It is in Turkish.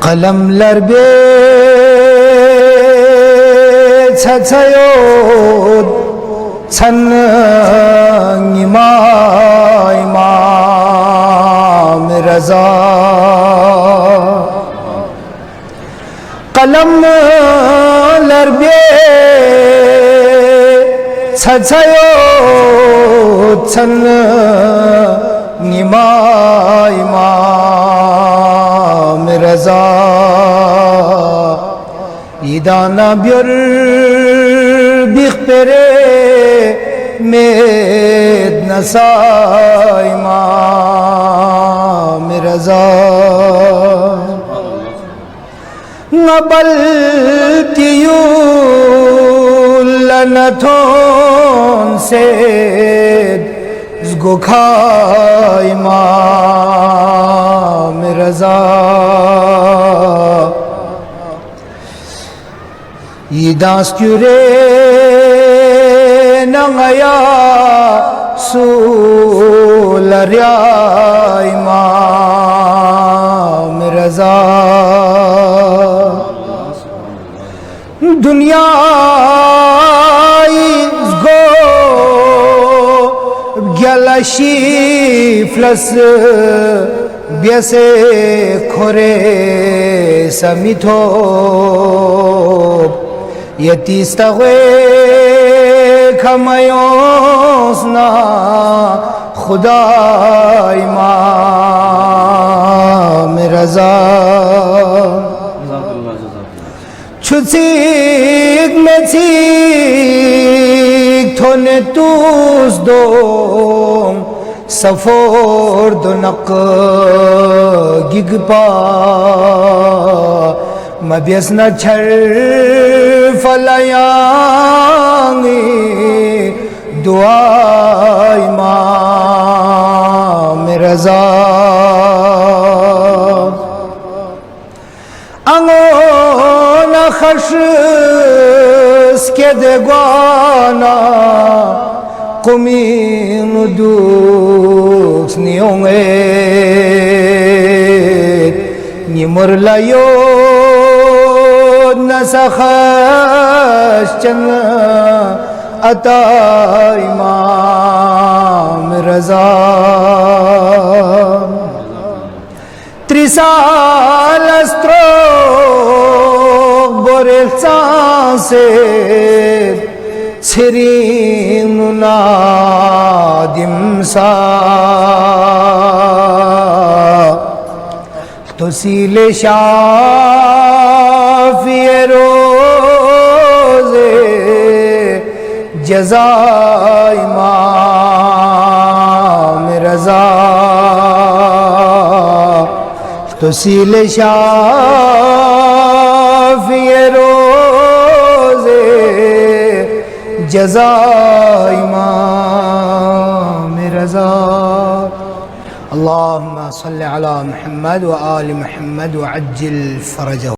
Kalemler bir çatıyor Senin ima imam reza. Kalemler bir çatıyor Senin reza İdana bir bikbere med nasa imam reza Nabal tiyul lanaton sed zgokha imam reza İdas küre nangaya sular ya imam reza Dünya izgo gala şiflas biase khore samito یتیستغوی کمیوسنا خدای ما رضا چوچیک میں چیک تھونے توس دوم سفور دنق گگ پا مبیسنا چھر ফলায়ানি দুয়াই মাম রাজা আঙনা খসস কে দে গানা কুমিন দুস নিয়ঙে নিমর सखश खास चंगा अता इमाम रजा। त्रिसाल अस्त्रो बोरे से श्री मुनादिम सा। तो शाह کافی روز جزا امام رضا۔ تسیل شافی روز جزا امام رضا۔ اللهم صل على محمد وآل محمد وعجل فرجه